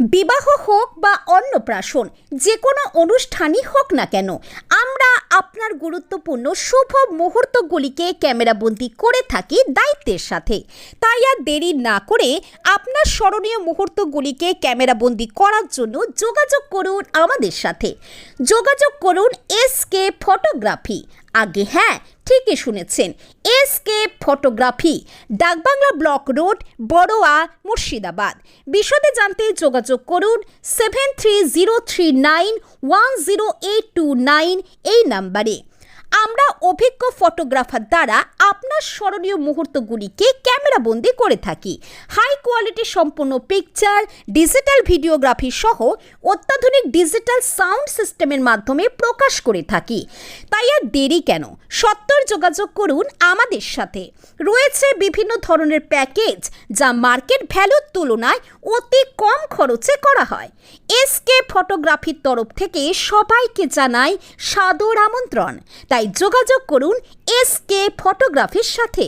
বিবাহ হোক বা অন্নপ্রাশন যে কোনো অনুষ্ঠানই হোক না কেন, আমরা আপনার গুরুত্বপূর্ণ শুভ মুহূর্তগুলিকে ক্যামেরাবন্দি করে থাকি দায়িত্বের সাথে। তাই আর দেরি না করে আপনার স্মরণীয় মুহূর্তগুলিকে ক্যামেরাবন্দি করার জন্য যোগাযোগ করুন আমাদের সাথে। যোগাযোগ করুন এস কে ফটোগ্রাফি আগে হ্যাঁ ঠিকই শুনেছেন। S K photography, Dakbangla block road, Baroa, Murshidabad. বিশদে জানতে যোগাযোগ করুন seven three zero three nine one zero eight two nine এই নাম্বারে। আমরা অভিজ্ঞ ফটোগ্রাফার দ্বারা আপনার স্মরণীয় মুহূর্তগুলিকে ক্যামেরাবন্দি করে থাকি। হাই কোয়ালিটি সম্পন্ন পিকচার, ডিজিটাল ভিডিওগ্রাফি সহ অত্যাধুনিক ডিজিটাল সাউন্ড সিস্টেমের মাধ্যমে প্রকাশ করে থাকি। তাই আর দেরি কেন? সত্তর যোগাযোগ করুন আমাদের সাথে। রয়েছে বিভিন্ন ধরনের প্যাকেজ যা মার্কেট ভ্যালুর তুলনায় অতি কম খরচে করা হয়। এসকে ফটোগ্রাফির তরফ থেকে সবাইকে জানাই সাদর আমন্ত্রণ। তাই যোগাযোগ করুন এসকে ফটোগ্রাফির সাথে।